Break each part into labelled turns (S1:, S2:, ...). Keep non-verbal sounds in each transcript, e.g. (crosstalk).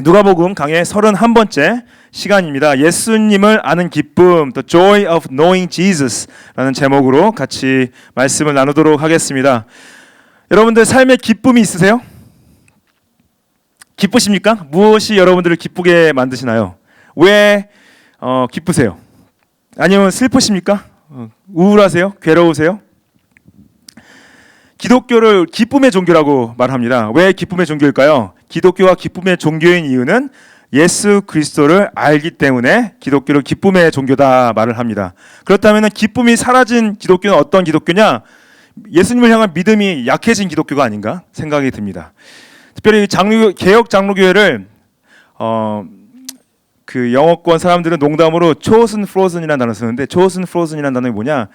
S1: 누가복음 강의 31번째 시간입니다. 예수님을 아는 기쁨, The Joy of Knowing Jesus라는 제목으로 같이 말씀을 나누도록 하겠습니다. 여러분들 삶에 기쁨이 있으세요? 기쁘십니까? 무엇이 여러분들을 기쁘게 만드시나요? 왜 어, 기쁘세요? 아니면 슬프십니까? 어, 우울하세요? 괴로우세요? 기독교를 기쁨의 종교라고 말합니다. 왜 기쁨의 종교일까요? 기독교가 기쁨의 종교인 이유는 예수 그리스도를 알기 때문에 기독교를 기쁨의 종교다 말을 합니다. 그렇다면 기쁨이 사라진 기독교는 어떤 기독교냐? 예수님을 향한 믿음이 약해진 기독교가 아닌가 생각이 듭니다. 특별히 장로 개혁 장로교회를 어, 그 영어권 사람들은 농담으로 chosen frozen이라는 단어 쓰는데 chosen frozen이라는 단어가 뭐냐?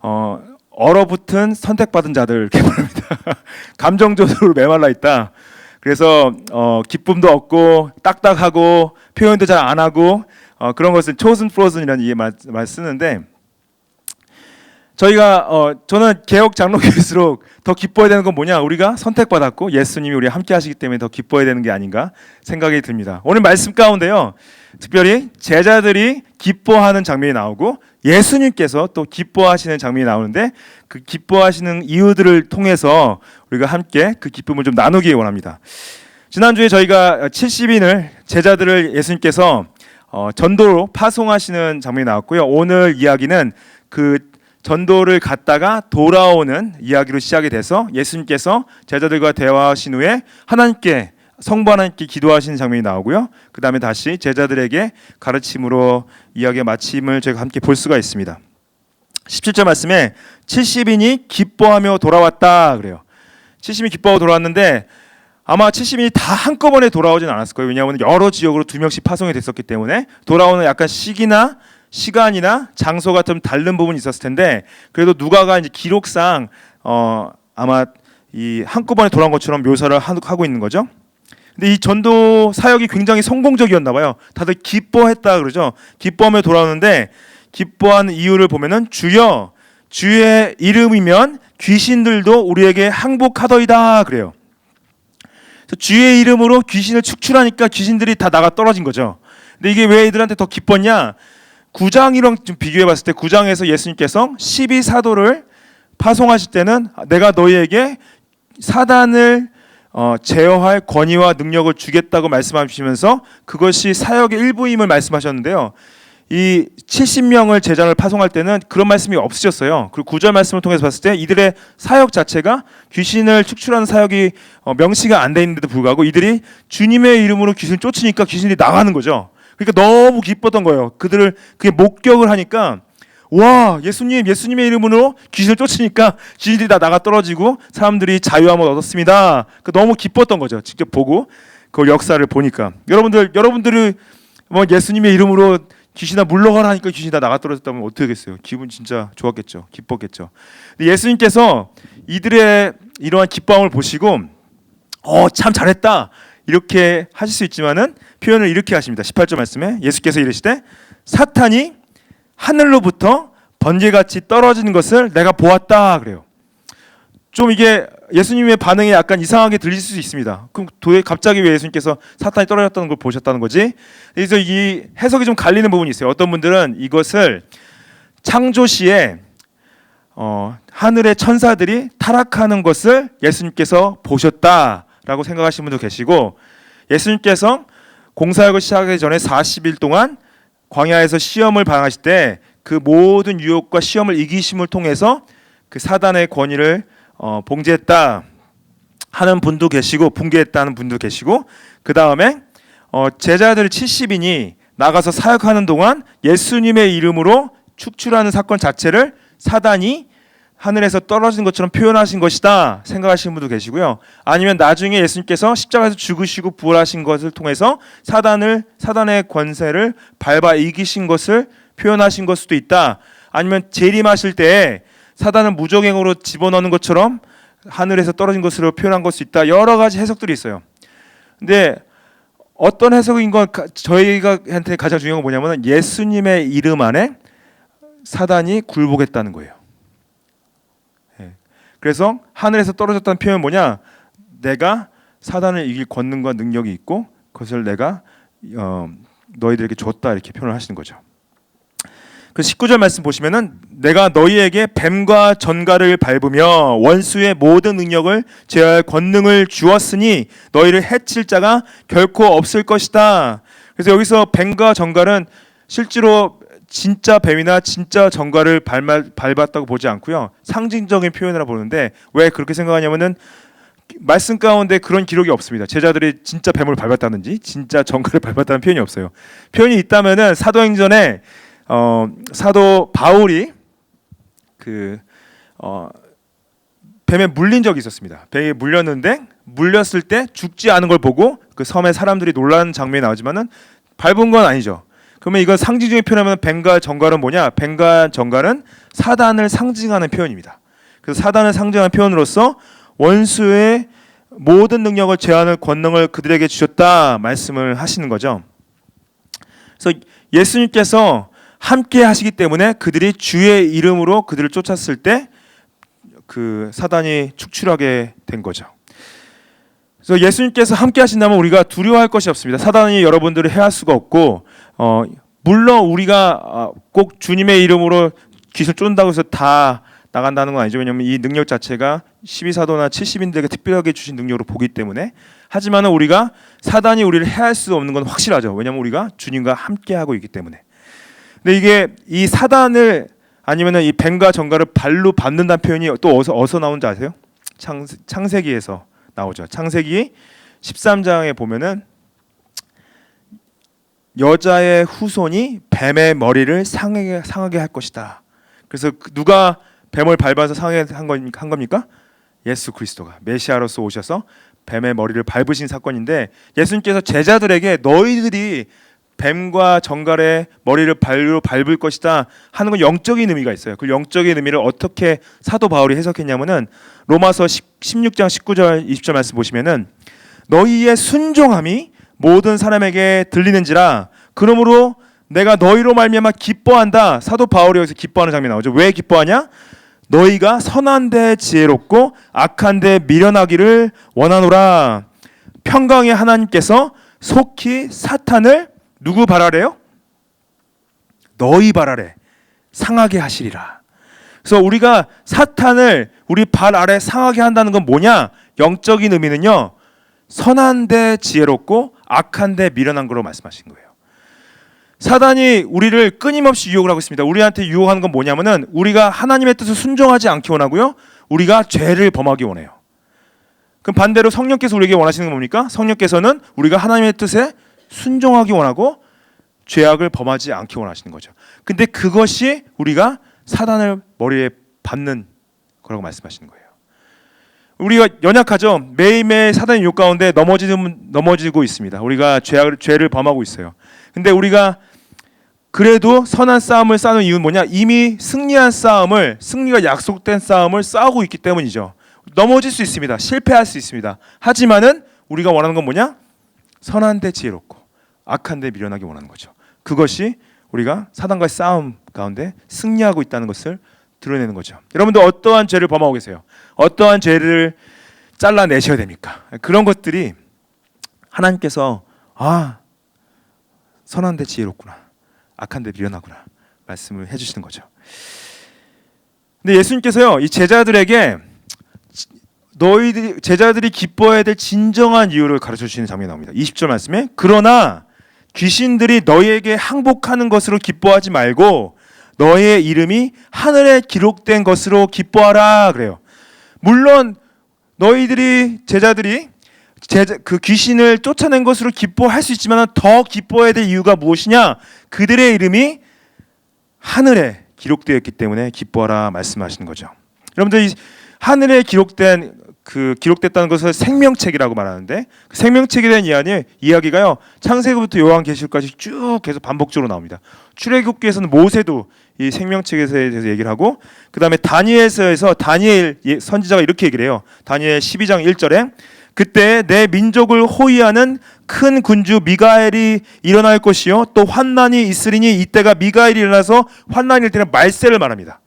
S1: 어, 얼어붙은 선택받은 자들 말합니다. (laughs) 감정적으로 메말라 있다. 그래서 어, 기쁨도 없고 딱딱하고 표현도 잘 안 하고 어, 그런 것을 chosen frozen이라는 이해 말, 말 쓰는데 저희가 어, 저는 개혁 장로교일수록 (laughs) 더 기뻐야 되는 건 뭐냐? 우리가 선택받았고 예수님이 우리 함께 하시기 때문에 더 기뻐야 되는 게 아닌가 생각이 듭니다. 오늘 말씀 가운데요. 특별히 제자들이 기뻐하는 장면이 나오고 예수님께서 또 기뻐하시는 장면이 나오는데 그 기뻐하시는 이유들을 통해서 우리가 함께 그 기쁨을 좀 나누기 원합니다. 지난주에 저희가 70인을 제자들을 예수님께서 어, 전도로 파송하시는 장면이 나왔고요. 오늘 이야기는 그 전도를 갔다가 돌아오는 이야기로 시작이 돼서 예수님께서 제자들과 대화하신 후에 하나님께 성부 하나님께 기도하시는 장면이 나오고요. 그 다음에 다시 제자들에게 가르침으로 이야기의 마침을 저희가 함께 볼 수가 있습니다. 17절 말씀에 70인이 기뻐하며 돌아왔다 그래요. 70인이 기뻐하고 돌아왔는데 아마 70인이 다 한꺼번에 돌아오진 않았을 거예요. 왜냐하면 여러 지역으로 두 명씩 파송이 됐었기 때문에 돌아오는 약간 시기나 시간이나 장소가 좀 다른 부분이 있었을 텐데 그래도 누가가 이제 기록상 어 아마 이 한꺼번에 돌아온 것처럼 묘사를 하- 하고 있는 거죠. 근데 이 전도 사역이 굉장히 성공적이었나 봐요. 다들 기뻐했다 그러죠. 기뻐하며 돌아오는데 기뻐하는 이유를 보면은 주여 주의 이름이면 귀신들도 우리에게 항복하더이다 그래요. 주의 이름으로 귀신을 축출하니까 귀신들이 다 나가 떨어진 거죠. 근데 이게 왜 애들한테 더 기뻤냐? 9장이랑 좀 비교해 봤을 때 9장에서 예수님께서 12사도를 파송하실 때는 내가 너희에게 사단을 어, 제어할 권위와 능력을 주겠다고 말씀하시면서 그것이 사역의 일부임을 말씀하셨는데요. 이 70명을 제자를 파송할 때는 그런 말씀이 없으셨어요. 그리고 구절 말씀을 통해서 봤을 때 이들의 사역 자체가 귀신을 축출하는 사역이 어, 명시가 안 돼 있는데도 불구하고 이들이 주님의 이름으로 귀신을 쫓으니까 귀신이 나가는 거죠. 그러니까 너무 기뻤던 거예요. 그들을 그게 목격을 하니까 와 예수님 예수님의 이름으로 귀신을 쫓으니까 귀신들이 다 나가 떨어지고 사람들이 자유함을 얻었습니다. 그 너무 기뻤던 거죠. 직접 보고 그 역사를 보니까 여러분들 여러분들이 뭐 예수님의 이름으로 귀신아 물러가라 하니까 귀신이 다 나가 떨어졌다면 어떻게 하겠어요? 기분 진짜 좋았겠죠. 기뻤겠죠. 근데 예수님께서 이들의 이러한 기뻐함을 보시고 어 참 잘했다 이렇게 하실 수 있지만은 표현을 이렇게 하십니다. 18절 말씀에 예수께서 이르시되 사탄이 하늘로부터 번개같이 떨어지는 것을 내가 보았다 그래요. 좀 이게 예수님의 반응이 약간 이상하게 들릴 수 있습니다. 그럼 도대 갑자기 왜 예수님께서 사탄이 떨어졌다는 걸 보셨다는 거지? 그래서 이 해석이 좀 갈리는 부분이 있어요. 어떤 분들은 이것을 창조 시에 어, 하늘의 천사들이 타락하는 것을 예수님께서 보셨다라고 생각하시는 분도 계시고 예수님께서 공사역을 시작하기 전에 40일 동안 광야에서 시험을 방하실 때 그 모든 유혹과 시험을 이기심을 통해서 그 사단의 권위를 어, 봉제했다 하는 분도 계시고 붕괴했다는 분도 계시고 그 다음에 어, 제자들 70인이 나가서 사역하는 동안 예수님의 이름으로 축출하는 사건 자체를 사단이 하늘에서 떨어진 것처럼 표현하신 것이다 생각하시는 분도 계시고요. 아니면 나중에 예수님께서 십자가에서 죽으시고 부활하신 것을 통해서 사단을 사단의 권세를 밟아 이기신 것을 표현하신 것 수도 있다. 아니면 재림하실 때 사단을 무적행으로 집어넣는 것처럼 하늘에서 떨어진 것으로 표현한 것수 있다. 여러 가지 해석들이 있어요. 근데 어떤 해석인 건 가- 저희가 한테 가장 중요한 건 뭐냐면 예수님의 이름 안에 사단이 굴복했다는 거예요. 예. 그래서 하늘에서 떨어졌다는 표현은 뭐냐? 내가 사단을 이길 권능과 능력이 있고 그것을 내가 어, 너희들에게 줬다 이렇게 표현을 하시는 거죠. 그 19절 말씀 보시면은 내가 너희에게 뱀과 전갈을 밟으며 원수의 모든 능력을 제어할 권능을 주었으니 너희를 해칠 자가 결코 없을 것이다. 그래서 여기서 뱀과 전갈은 실제로 진짜 뱀이나 진짜 전갈을 밟아, 밟았다고 보지 않고요. 상징적인 표현이라 보는데 왜 그렇게 생각하냐면은 말씀 가운데 그런 기록이 없습니다. 제자들이 진짜 뱀을 밟았다든지 진짜 전갈을 (laughs) 밟았다는 표현이 없어요. 표현이 있다면은 사도행전에 어, 사도 바울이 그 어, 뱀에 물린 적이 있었습니다. 뱀에 물렸는데 물렸을 때 죽지 않은 걸 보고 그 섬에 사람들이 놀라는 장면이 나오지만은 밟은 건 아니죠. 그러면 이건 상징적인 표현하면 뱀과 정갈은 뭐냐? 뱀과 정갈은 사단을 상징하는 표현입니다. 그래서 사단을 상징하는 표현으로서 원수의 모든 능력을 제한할 권능을 그들에게 주셨다 말씀을 하시는 거죠. 그래서 예수님께서 함께 하시기 때문에 그들이 주의 이름으로 그들을 쫓았을 때 그 사단이 축출하게 된 거죠. 그래서 예수님께서 함께 하신다면 우리가 두려워할 것이 없습니다. 사단이 여러분들을 해할 수가 없고 어, 물론 우리가 어, 꼭 주님의 이름으로 귀신 쫓는다고 해서 다 나간다는 건 아니죠. 왜냐하면 이 능력 자체가 12사도나 70인들에게 특별하게 주신 능력으로 보기 때문에 하지만은 우리가 사단이 우리를 해할 수 없는 건 확실하죠. 왜냐하면 우리가 주님과 함께 하고 있기 때문에. 근데 이게 이 사단을 아니면은 이 뱀과 정갈을 발로 밟는다는 표현이 또 어디서 어디서 나온지 아세요? 창, 창세기에서 나오죠. 창세기 13장에 보면은 여자의 후손이 뱀의 머리를 상하게 상하게 할 것이다. 그래서 그 누가 뱀을 밟아서 상하게 한 겁니까? 한 겁니까? 예수 그리스도가 메시아로서 오셔서 뱀의 머리를 밟으신 사건인데 예수님께서 제자들에게 너희들이 뱀과 정갈의 머리를 발로 밟을 것이다 하는 건 영적인 의미가 있어요. 그 영적인 의미를 어떻게 사도 바울이 해석했냐면은 로마서 16장 19절 20절 말씀 보시면은 너희의 순종함이 모든 사람에게 들리는지라 그러므로 내가 너희로 말미암아 기뻐한다. 사도 바울이 여기서 기뻐하는 장면이 나오죠. 왜 기뻐하냐? 너희가 선한 데 지혜롭고 악한 데 미련하기를 원하노라. 평강의 하나님께서 속히 사탄을 누구 발하래요? 너희 발하래 상하게 하시리라. 그래서 우리가 사탄을 우리 발 아래 상하게 한다는 건 뭐냐? 영적인 의미는요. 선한 데 지혜롭고 악한데 미련한 거로 말씀하신 거예요. 사단이 우리를 끊임없이 유혹을 하고 있습니다. 우리한테 유혹하는 건 뭐냐면은 우리가 하나님의 뜻을 순종하지 않기 원하고요. 우리가 죄를 범하기 원해요. 그럼 반대로 성령께서 우리에게 원하시는 건 뭡니까? 성령께서는 우리가 하나님의 뜻에 순종하기 원하고 죄악을 범하지 않기 원하시는 거죠. 근데 그것이 우리가 사단을 머리에 받는 거라고 말씀하시는 거예요. 우리가 연약하죠. 매일매일 사단의 유혹 가운데 넘어지는 넘어지고 있습니다. 우리가 죄악을 죄를 범하고 있어요. 근데 우리가 그래도 선한 싸움을 싸는 이유는 뭐냐? 이미 승리한 싸움을 승리가 약속된 싸움을 싸우고 있기 때문이죠. 넘어질 수 있습니다. 실패할 수 있습니다. 하지만은 우리가 원하는 건 뭐냐? 선한 데 지혜롭고 악한 데 미련하게 원하는 거죠. 그것이 우리가 사단과의 싸움 가운데 승리하고 있다는 것을 드러내는 거죠. 여러분들 어떠한 죄를 범하고 계세요? 어떠한 죄를 잘라내셔야 됩니까? 그런 것들이 하나님께서 아 선한데 지혜롭구나 악한데 미련하구나 말씀을 해주시는 거죠. 근데 예수님께서요 이 제자들에게 너희들이 제자들이 기뻐해야 될 진정한 이유를 가르쳐 주시는 장면이 나옵니다. 20절 말씀에 그러나 귀신들이 너희에게 항복하는 것으로 기뻐하지 말고 너의 이름이 하늘에 기록된 것으로 기뻐하라 그래요. 물론 너희들이 제자들이 제자, 그 귀신을 쫓아낸 것으로 기뻐할 수 있지만 더 기뻐해야 될 이유가 무엇이냐? 그들의 이름이 하늘에 기록되었기 때문에 기뻐하라 말씀하시는 거죠. 여러분들 이 하늘에 기록된 그 기록됐다는 것을 생명책이라고 말하는데 그 생명책에 대한 이야기 이야기가요 창세기부터 요한계시록까지 쭉 계속 반복적으로 나옵니다. 출애굽기에서는 모세도 이 생명책에 대해서 얘기를 하고 그 다음에 다니엘서에서 다니엘 예, 선지자가 이렇게 얘기를 해요. 다니엘 12장 1절에 그때 내 민족을 호위하는 큰 군주 미가엘이 일어날 것이요 또 환난이 있으리니 이때가 미가엘이 일어나서 환난일 때는 말세를 말합니다.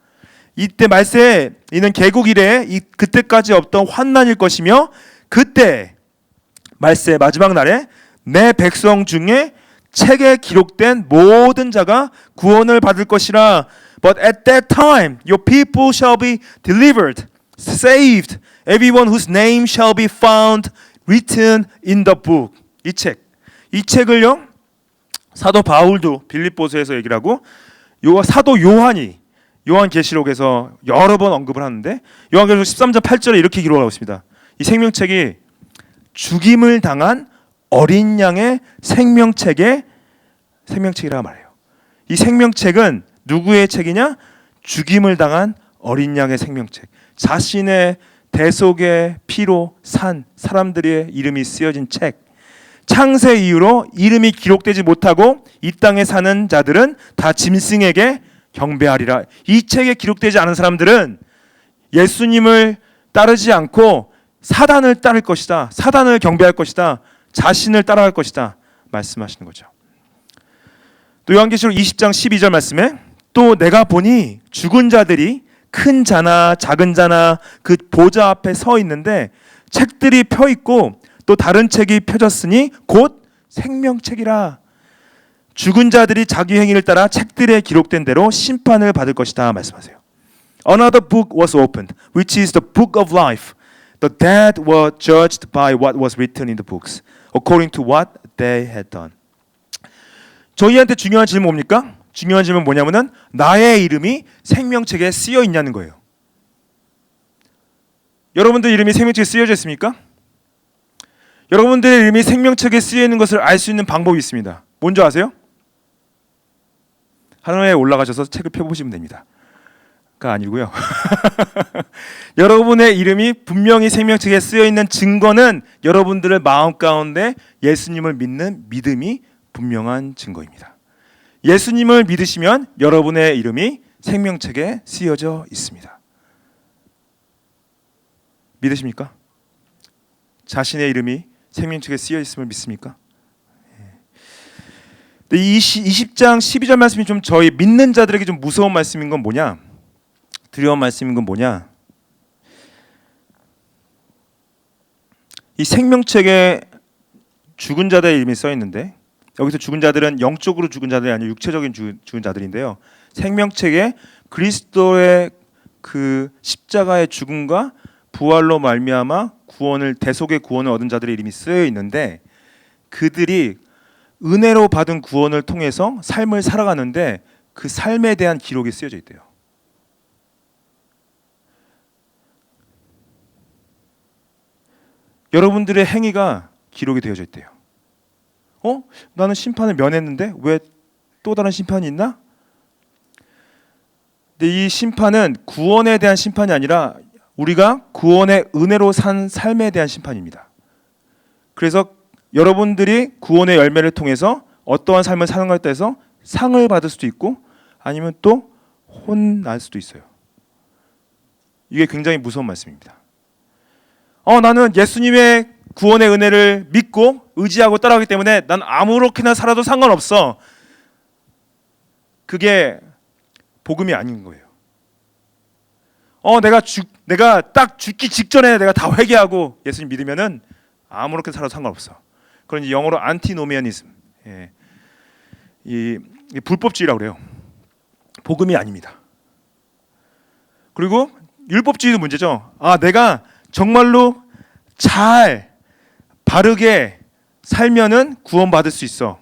S1: 이때 말세 이는 개국 이래 이 그때까지 없던 환난일 것이며 그때 말세 마지막 날에 내 백성 중에 책에 기록된 모든 자가 구원을 받을 것이라. But at that time your people shall be delivered, saved, everyone whose name shall be found written in the book. 이 책. 이 책을요. 사도 바울도 빌립보서에서 얘기를 하고 요 사도 요한이 요한계시록에서 여러 번 언급을 하는데 요한계시록 13장 8절에 이렇게 기록하고 있습니다. 이 생명책이 죽임을 당한 어린 양의 생명책의 생명책이라 말해요. 이 생명책은 누구의 책이냐? 죽임을 당한 어린 양의 생명책. 자신의 대속의 피로 산 사람들의 이름이 쓰여진 책. 창세 이후로 이름이 기록되지 못하고 이 땅에 사는 자들은 다 짐승에게 경배하리라. 이 책에 기록되지 않은 사람들은 예수님을 따르지 않고 사단을 따를 것이다. 사단을 경배할 것이다. 자신을 따라갈 것이다. 말씀하시는 거죠. 또 요한계시록 20장 12절 말씀에 또 내가 보니 죽은 자들이 큰 자나 작은 자나 그 보좌 앞에 서 있는데 책들이 펴 있고 또 다른 책이 펴졌으니 곧 생명책이라 죽은 자들이 자기 행위를 따라 책들에 기록된 대로 심판을 받을 것이다 말씀하세요. Another book was opened, which is the book of life. The dead were judged by what was written in the books, according to what they had done. 저희한테 중요한 질문 뭡니까? 중요한 질문 뭐냐면은 나의 이름이 생명책에 쓰여 있냐는 거예요. 여러분들 이름이 생명책에 쓰여져 있습니까? 여러분들의 이름이 생명책에 쓰여 있는 것을 알 수 있는 방법이 있습니다. 뭔지 아세요? 하늘에 올라가셔서 책을 펴보시면 됩니다. 가 아니고요. (laughs) 여러분의 이름이 분명히 생명책에 쓰여 있는 증거는 여러분들의 마음 가운데 예수님을 믿는 믿음이 분명한 증거입니다. 예수님을 믿으시면 여러분의 이름이 생명책에 쓰여져 있습니다. 믿으십니까? 자신의 이름이 생명책에 쓰여 있음을 믿습니까? 예. 이 20장 12절 말씀이 좀 저희 믿는 자들에게 좀 무서운 말씀인 건 뭐냐? 두려운 말씀인 건 뭐냐? 이 생명책에 죽은 자들의 이름이 써 있는데 여기서 죽은 자들은 영적으로 죽은 자들이 아니고 육체적인 죽은, 죽은 자들인데요. 생명책에 그리스도의 그 십자가의 죽음과 부활로 말미암아 구원을 대속의 구원을 얻은 자들의 이름이 쓰여 있는데 그들이 은혜로 받은 구원을 통해서 삶을 살아가는데 그 삶에 대한 기록이 쓰여져 있대요. 여러분들의 행위가 기록이 되어져 있대요. 어? 나는 심판을 면했는데 왜 또 다른 심판이 있나? 근데 이 심판은 구원에 대한 심판이 아니라 우리가 구원의 은혜로 산 삶에 대한 심판입니다. 그래서 여러분들이 구원의 열매를 통해서 어떠한 삶을 사는 것에 따라서 상을 받을 수도 있고 아니면 또 혼날 수도 있어요. 이게 굉장히 무서운 말씀입니다. 어, 나는 예수님의 구원의 은혜를 믿고 의지하고 따라가기 때문에 난 아무렇게나 살아도 상관없어. 그게 복음이 아닌 거예요. 어, 내가 죽 내가 딱 죽기 직전에 내가 다 회개하고 예수님 믿으면은 아무렇게 살아도 상관없어. 그런 영어로 안티노미아니즘. 예. 이, 이 불법주의라고 그래요. 복음이 아닙니다. 그리고 율법주의도 문제죠. 아, 내가 정말로 잘 바르게 살면은 구원받을 수 있어.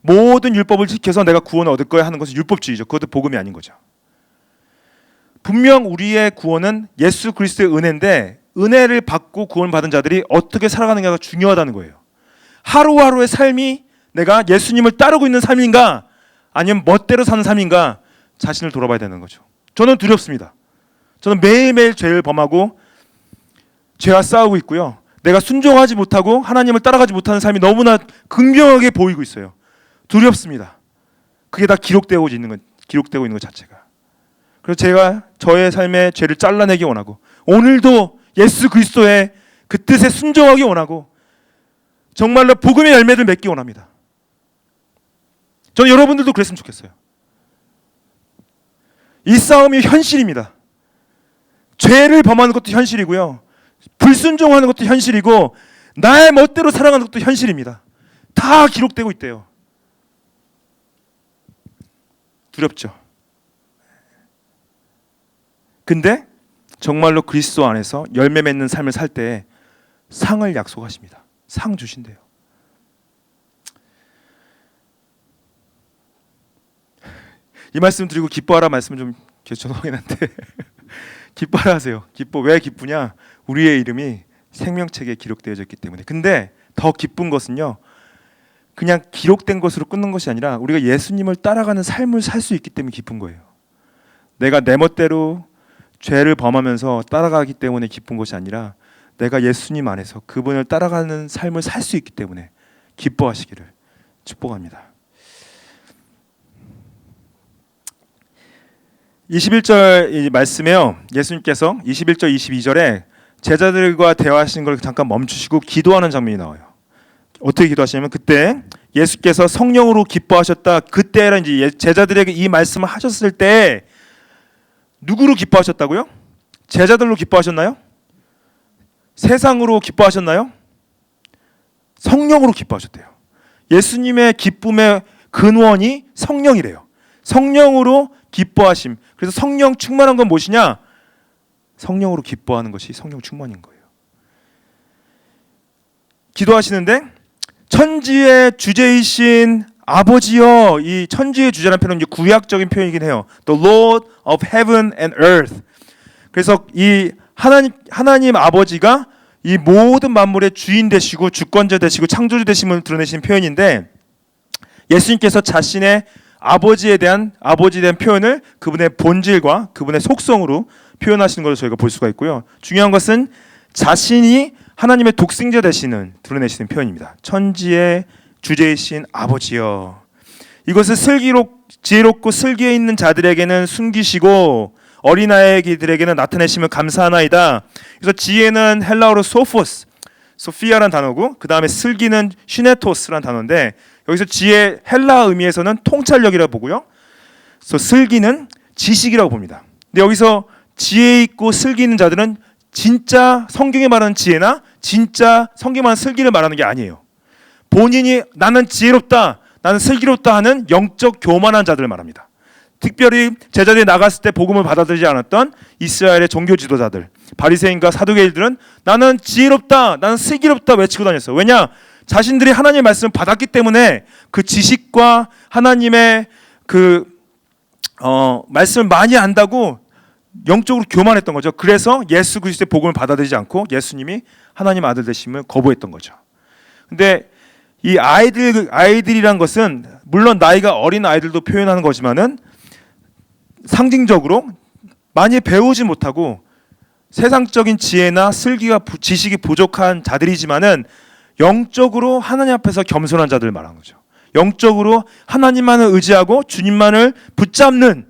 S1: 모든 율법을 지켜서 내가 구원을 얻을 거야 하는 것은 율법주의죠. 그것도 복음이 아닌 거죠. 분명 우리의 구원은 예수 그리스도의 은혜인데 은혜를 받고 구원받은 자들이 어떻게 살아가느냐가 중요하다는 거예요. 하루하루의 삶이 내가 예수님을 따르고 있는 삶인가 아니면 멋대로 사는 삶인가 자신을 돌아봐야 되는 거죠. 저는 두렵습니다. 저는 매일매일 죄를 범하고 죄와 싸우고 있고요. 내가 순종하지 못하고 하나님을 따라가지 못하는 삶이 너무나 극명하게 보이고 있어요. 두렵습니다. 그게 다 기록되고 있는 것, 기록되고 있는 것 자체가. 그래서 제가 저의 삶의 죄를 잘라내기 원하고 오늘도 예수 그리스도의 그 뜻에 순종하기 원하고 정말로 복음의 열매를 맺기 원합니다. 저는 여러분들도 그랬으면 좋겠어요. 이 싸움이 현실입니다. 죄를 범하는 것도 현실이고요. 불순종하는 것도 현실이고 나의 멋대로 살아가는 것도 현실입니다. 다 기록되고 있대요. 두렵죠. 근데 정말로 그리스도 안에서 열매 맺는 삶을 살 때 상을 약속하십니다. 상 주신대요. 이 말씀 드리고 기뻐하라 말씀 좀 죄송하긴 한데 (laughs) 기뻐하라 하세요. 기뻐 왜 기쁘냐? 우리의 이름이 생명책에 기록되어졌기 때문에. 근데 더 기쁜 것은요. 그냥 기록된 것으로 끊는 것이 아니라 우리가 예수님을 따라가는 삶을 살 수 있기 때문에 기쁜 거예요. 내가 내 멋대로 죄를 범하면서 따라가기 때문에 기쁜 것이 아니라 내가 예수님 안에서 그분을 따라가는 삶을 살 수 있기 때문에 기뻐하시기를 축복합니다. 21절 이 말씀에요. 예수님께서 21절 22절에 제자들과 대화하시는 걸 잠깐 멈추시고 기도하는 장면이 나와요. 어떻게 기도하시냐면 그때 예수께서 성령으로 기뻐하셨다. 그때라 이제 예- 제자들에게 이 말씀을 하셨을 때 누구로 기뻐하셨다고요? 제자들로 기뻐하셨나요? 세상으로 기뻐하셨나요? 성령으로 기뻐하셨대요. 예수님의 기쁨의 근원이 성령이래요. 성령으로 기뻐하심. 그래서 성령 충만한 건 무엇이냐? 성령으로 기뻐하는 것이 성령 충만인 거예요. 기도하시는데 천지의 주제이신 아버지여 이 천지의 주제라는 표현은 구약적인 표현이긴 해요. The Lord of Heaven and Earth. 그래서 이 하나님 하나님 아버지가 이 모든 만물의 주인 되시고 주권자 되시고 창조주 되심을 드러내신 표현인데 예수님께서 자신의 아버지에 대한 아버지에 대한 표현을 그분의 본질과 그분의 속성으로 표현하시는 것을 저희가 볼 수가 있고요. 중요한 것은 자신이 하나님의 독생자 되시는 드러내시는 표현입니다. 천지의 주제이신 아버지여. 이것을 슬기롭 지혜롭고 슬기에 있는 자들에게는 숨기시고 어린아이들에게는 나타내시면 감사하나이다. 그래서 지혜는 헬라어로 소포스, 소피아라는 단어고 그 다음에 슬기는 시네토스라는 단어인데 여기서 지혜 헬라 의미에서는 통찰력이라고 보고요. 그래서 슬기는 지식이라고 봅니다. 근데 여기서 지혜 있고 슬기 있는 자들은 진짜 성경에 말하는 지혜나 진짜 말하는 슬기를 말하는 게 아니에요. 본인이 나는 지혜롭다, 나는 슬기롭다 하는 영적 교만한 자들을 말합니다. 특별히 제자들이 나갔을 때 복음을 받아들이지 않았던 이스라엘의 종교 지도자들, 바리새인과 사두개인들은 나는 지혜롭다, 나는 슬기롭다 외치고 다녔어요. 왜냐? 자신들이 하나님의 말씀을 받았기 때문에 그 지식과 하나님의 그 어, 말씀을 많이 안다고 영적으로 교만했던 거죠. 그래서 예수 그리스도의 복음을 받아들이지 않고 예수님이 하나님 아들 되심을 거부했던 거죠. 근데 이 아이들 아이들이란 것은 물론 나이가 어린 아이들도 표현하는 거지만은 상징적으로 많이 배우지 못하고 세상적인 지혜나 슬기가 부- 지식이 부족한 자들이지만은 영적으로 하나님 앞에서 겸손한 자들을 말하는 거죠. 영적으로 하나님만을 의지하고 주님만을 붙잡는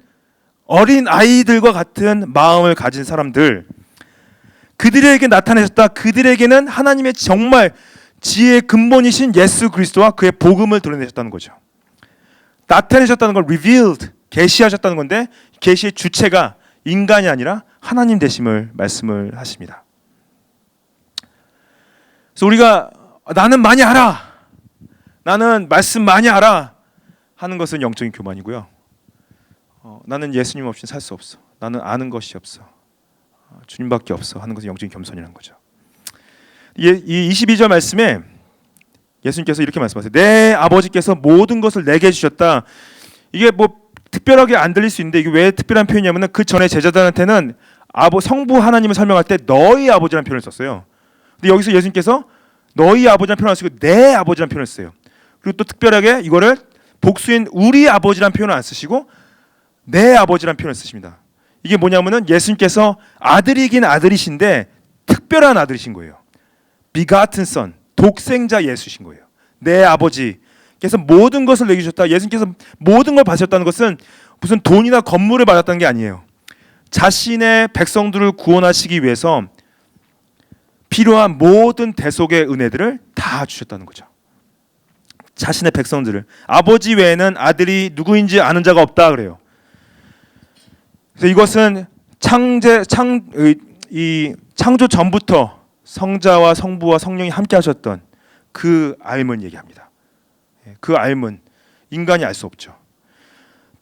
S1: 어린 아이들과 같은 마음을 가진 사람들 그들에게 나타내셨다. 그들에게는 하나님의 정말 지혜의 근본이신 예수 그리스도와 그의 복음을 드러내셨다는 거죠. 나타내셨다는 걸 revealed 계시하셨다는 건데 계시의 주체가 인간이 아니라 하나님 되심을 말씀을 하십니다. 그래서 우리가 나는 많이 알아. 나는 말씀 많이 알아. 하는 것은 영적인 교만이고요. 어, 나는 예수님 없이 살 수 없어. 나는 아는 것이 없어. 어, 주님밖에 없어. 하는 것은 영적인 겸손이라는 거죠. 이, 이 22절 말씀에 예수님께서 이렇게 말씀하세요. 내 아버지께서 모든 것을 내게 주셨다. 이게 뭐 특별하게 안 들릴 수 있는데 이게 왜 특별한 표현이냐면은 그 전에 제자들한테는 아버 성부 하나님을 설명할 때 너희 아버지라는 표현을 썼어요. 근데 여기서 예수님께서 너희 아버지라는 표현을 안 쓰고 내 아버지라는 표현을 써요. 그리고 또 특별하게 이거를 복수인 우리 아버지라는 표현을 안 쓰시고 내 아버지라는 표현을 쓰십니다. 이게 뭐냐면은 예수님께서 아들이긴 아들이신데 특별한 아들이신 거예요. 비가튼 선, 독생자 예수신 거예요. 내 아버지. 그래서 모든 것을 내게 주셨다. 예수님께서 모든 걸 받으셨다는 것은 무슨 돈이나 건물을 받았다는 게 아니에요. 자신의 백성들을 구원하시기 위해서 필요한 모든 대속의 은혜들을 다 주셨다는 거죠. 자신의 백성들을 아버지 외에는 아들이 누구인지 아는 자가 없다 그래요. 그래서 이것은 창제 창 이 창조 전부터 성자와 성부와 성령이 함께 하셨던 그 알을 얘기합니다. 예, 그 알문 인간이 알 수 없죠.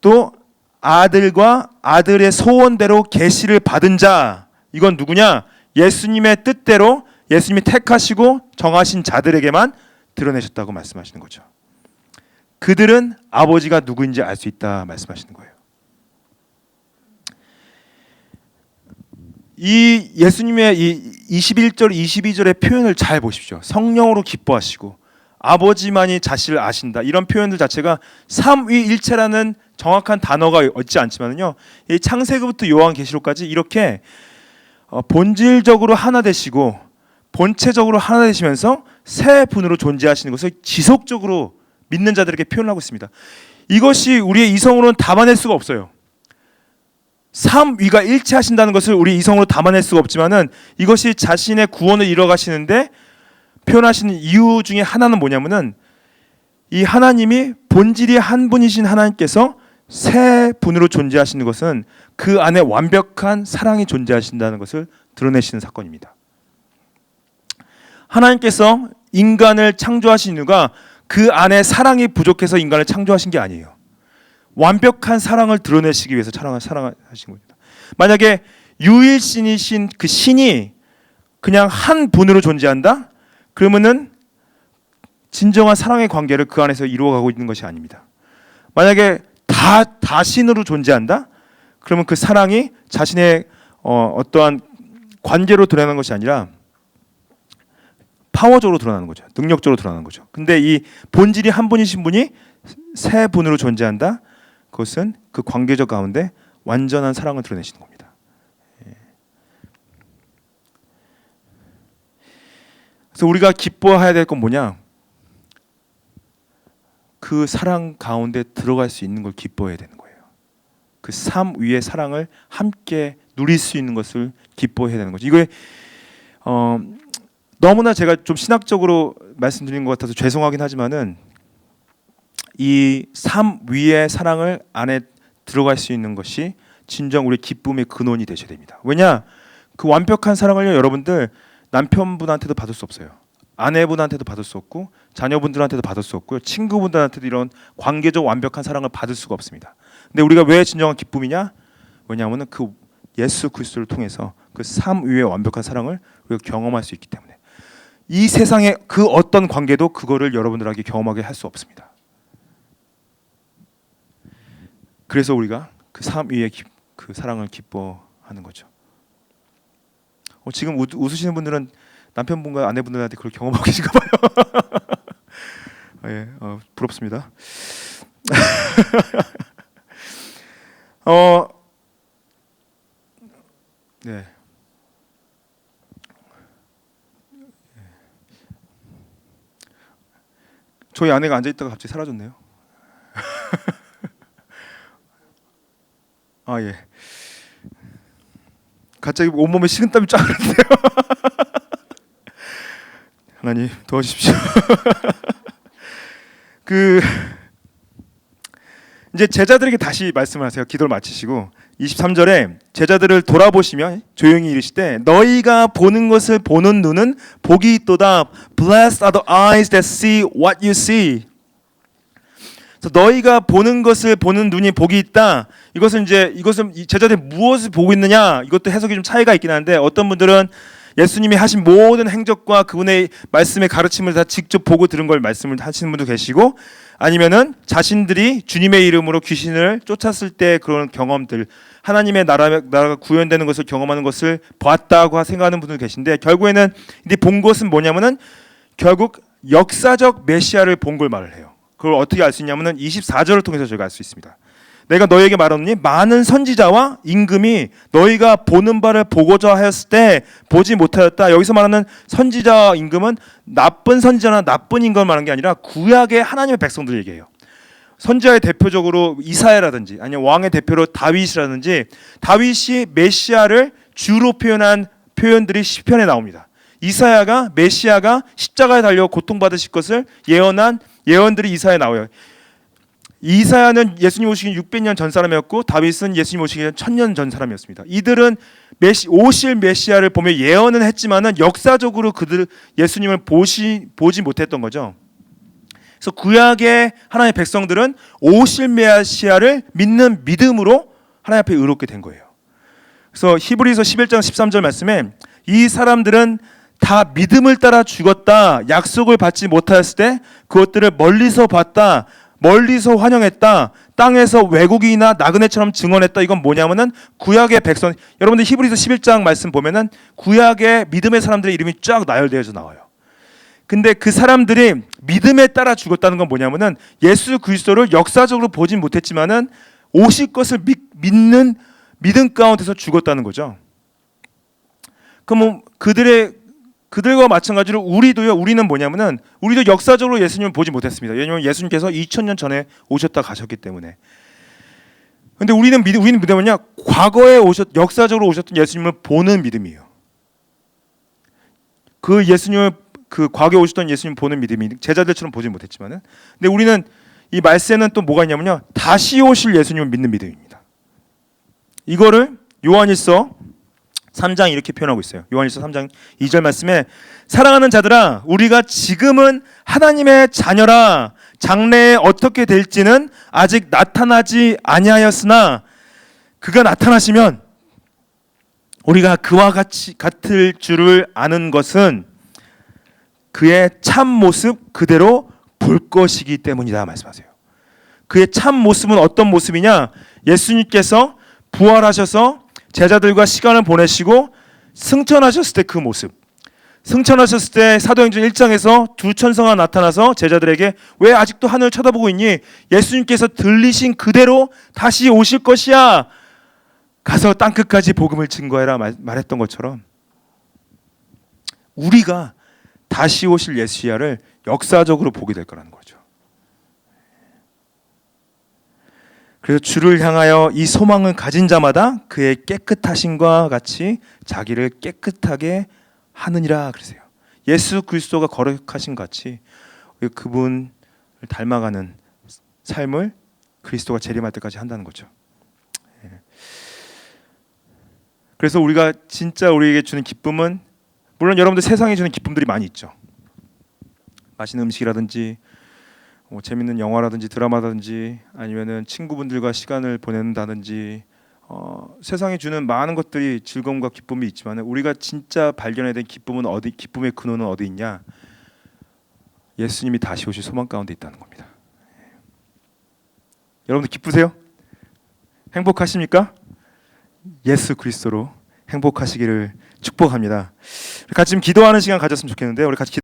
S1: 또 아들과 아들의 소원대로 계시를 받은 자 이건 누구냐? 예수님의 뜻대로 예수님이 택하시고 정하신 자들에게만 드러내셨다고 말씀하시는 거죠. 그들은 아버지가 누구인지 알 수 있다 말씀하시는 거예요. 이 예수님의 이 21절 22절의 표현을 잘 보십시오. 성령으로 기뻐하시고 아버지만이 자신을 아신다. 이런 표현들 자체가 삼위일체라는 정확한 단어가 없지 않지만요. 이 창세기부터 요한계시록까지 이렇게 어, 본질적으로 하나 되시고 본체적으로 하나 되시면서 세 분으로 존재하시는 것을 지속적으로 믿는 자들에게 표현하고 있습니다. 이것이 우리의 이성으로는 담아낼 수가 없어요. 삼위가 일치하신다는 것을 우리 이성으로 담아낼 수가 없지만은 이것이 자신의 구원을 이뤄가시는데 표현하시는 이유 중에 하나는 뭐냐면은 이 하나님이 본질이 한 분이신 하나님께서 세 분으로 존재하시는 것은 그 안에 완벽한 사랑이 존재하신다는 것을 드러내시는 사건입니다. 하나님께서 인간을 창조하신 이유가 그 안에 사랑이 부족해서 인간을 창조하신 게 아니에요. 완벽한 사랑을 드러내시기 위해서 사랑을 사랑하신 겁니다. 만약에 유일신이신 그 신이 그냥 한 분으로 존재한다? 그러면은 진정한 사랑의 관계를 그 안에서 이루어가고 있는 것이 아닙니다. 만약에 다 다신으로 존재한다? 그러면 그 사랑이 자신의 어, 어떠한 관계로 드러나는 것이 아니라 파워적으로 드러나는 거죠. 능력적으로 드러나는 거죠. 근데 이 본질이 한 분이신 분이 세 분으로 존재한다. 그것은 그 관계적 가운데 완전한 사랑을 드러내시는 겁니다. 예. 그래서 우리가 기뻐해야 될 건 뭐냐? 그 사랑 가운데 들어갈 수 있는 걸 기뻐해야 되는 거예요. 그 삶 위의 사랑을 함께 누릴 수 있는 것을 기뻐해야 되는 거죠. 이거에 어, 너무나 제가 좀 신학적으로 말씀드린 것 같아서 죄송하긴 하지만은 이 삶 위의 사랑을 안에 들어갈 수 있는 것이 진정 우리 기쁨의 근원이 되셔야 됩니다. 왜냐 그 완벽한 사랑을요 여러분들 남편분한테도 받을 수 없어요. 아내분한테도 받을 수 없고 자녀분들한테도 받을 수 없고요. 친구분들한테도 이런 관계적 완벽한 사랑을 받을 수가 없습니다. 근데 우리가 왜 진정한 기쁨이냐? 왜냐하면 그 예수 그리스도를 통해서 그삶 위의 완벽한 사랑을 우리가 경험할 수 있기 때문에 이 세상의 그 어떤 관계도 그거를 여러분들에게 경험하게 할 수 없습니다. 그래서 우리가 그삶 위의 기, 그 사랑을 기뻐하는 거죠. 어, 지금 웃, 웃으시는 분들은 남편분과 아내분들한테 그걸 경험하고 (laughs) 계신가 봐요. (laughs) 예, 어, 부럽습니다. (laughs) 어, 네. 저희 아내가 앉아 있다가 갑자기 사라졌네요. 아 예. 갑자기 온몸에 식은땀이 쫙 흐르는데요. (laughs) 하나님 도와주십시오. (laughs) 그 이제 제자들에게 다시 말씀을 하세요. 기도를 마치시고 23절에 제자들을 돌아보시며 조용히 이르시되 너희가 보는 것을 보는 눈은 복이 있도다. Blessed are the eyes that see what you see. 너희가 보는 것을 보는 눈이 복이 있다. 이것은 이제 이것은 이 제자들이 무엇을 보고 있느냐 이것도 해석이 좀 차이가 있긴 한데 어떤 분들은 예수님이 하신 모든 행적과 그분의 말씀의 가르침을 다 직접 보고 들은 걸 말씀을 하시는 분도 계시고 아니면은 자신들이 주님의 이름으로 귀신을 쫓았을 때 그런 경험들 하나님의 나라, 나라가 구현되는 것을 경험하는 것을 봤다고 생각하는 분들 계신데 결국에는 이제 본 것은 뭐냐면은 결국 역사적 메시아를 본 걸 말을 해요. 그걸 어떻게 알 수 있냐면은 24절을 통해서 저희가 알 수 있습니다. 내가 너에게 말하노니 많은 선지자와 임금이 너희가 보는 바를 보고자 하였을 때 보지 못하였다. 여기서 말하는 선지자와 임금은 나쁜 선지자나 나쁜 임금을 말하는 게 아니라 구약의 하나님의 백성들 얘기해요. 선지자의 대표적으로 이사야라든지 아니면 왕의 대표로 다윗이라든지 다윗이 메시아를 주로 표현한 표현들이 시편에 나옵니다. 이사야가 메시아가 십자가에 달려 고통받으실 것을 예언한 예언들이 이사야에 나와요. 이사야는 예수님 오시기 600년 전 사람이었고 다윗은 예수님 오시기 1000년 전 사람이었습니다. 이들은 메시, 오실 메시아를 보며 예언은 했지만은 역사적으로 그들 예수님을 보시 보지 못했던 거죠. 그래서 구약의 하나님의 백성들은 오실 메시아를 믿는 믿음으로 하나님 앞에 의롭게 된 거예요. 그래서 히브리서 11장 13절 말씀에 이 사람들은 다 믿음을 따라 죽었다. 약속을 받지 못하였을 때 그것들을 멀리서 봤다. 멀리서 환영했다. 땅에서 외국인이나 나그네처럼 증언했다. 이건 뭐냐면은 구약의 백성. 여러분들 히브리서 11장 말씀 보면은 구약의 믿음의 사람들의 이름이 쫙 나열되어져 나와요. 근데 그 사람들이 믿음에 따라 죽었다는 건 뭐냐면은 예수 그리스도를 역사적으로 보진 못했지만은 오실 것을 믿, 믿는 믿음 가운데서 죽었다는 거죠. 그럼 그들의 그들과 마찬가지로 우리도요. 우리는 뭐냐면은 우리도 역사적으로 예수님을 보지 못했습니다. 왜냐하면 예수님께서 2000년 전에 오셨다 가셨기 때문에. 근데 우리는 믿음 우리는 믿음은요. 과거에 오셨 역사적으로 오셨던 예수님을 보는 믿음이에요. 그 예수님을 그 과거에 오셨던 예수님 보는 믿음이 제자들처럼 보지 못했지만은 근데 우리는 이 말세는 또 뭐가 있냐면요. 다시 오실 예수님을 믿는 믿음입니다. 이거를 요한일서 3장 이렇게 표현하고 있어요. 요한일서 3장 2절 말씀에 사랑하는 자들아 우리가 지금은 하나님의 자녀라 장래에 어떻게 될지는 아직 나타나지 아니하였으나 그가 나타나시면 우리가 그와 같이 같을 줄을 아는 것은 그의 참 모습 그대로 볼 것이기 때문이다 말씀하세요. 그의 참 모습은 어떤 모습이냐? 예수님께서 부활하셔서 제자들과 시간을 보내시고 승천하셨을 때 그 모습. 승천하셨을 때 사도행전 1장에서 두 천사가 나타나서 제자들에게 왜 아직도 하늘을 쳐다보고 있니? 예수님께서 들리신 그대로 다시 오실 것이야. 가서 땅 끝까지 복음을 증거해라 말, 말했던 것처럼 우리가 다시 오실 예수야를 역사적으로 보게 될 거라는 거죠. 그래서 주를 향하여 이 소망을 가진 자마다 그의 깨끗하심과 같이 자기를 깨끗하게 하느니라 그러세요. 예수 그리스도가 거룩하신 같이 그분을 닮아가는 삶을 그리스도가 재림할 때까지 한다는 거죠. 예. 그래서 우리가 진짜 우리에게 주는 기쁨은 물론 여러분들 세상에 주는 기쁨들이 많이 있죠. 맛있는 음식이라든지 뭐 재밌는 영화라든지 드라마라든지 아니면은 친구분들과 시간을 보낸다든지 어, 세상에 주는 많은 것들이 즐거움과 기쁨이 있지만 우리가 진짜 발견해야 될 기쁨은 어디 기쁨의 근원은 어디 있냐? 예수님이 다시 오실 소망 가운데 있다는 겁니다. 여러분들 기쁘세요? 행복하십니까? 예수 그리스도로 행복하시기를 축복합니다. 같이 지금 기도하는 시간 가졌으면 좋겠는데 우리 같이 기도.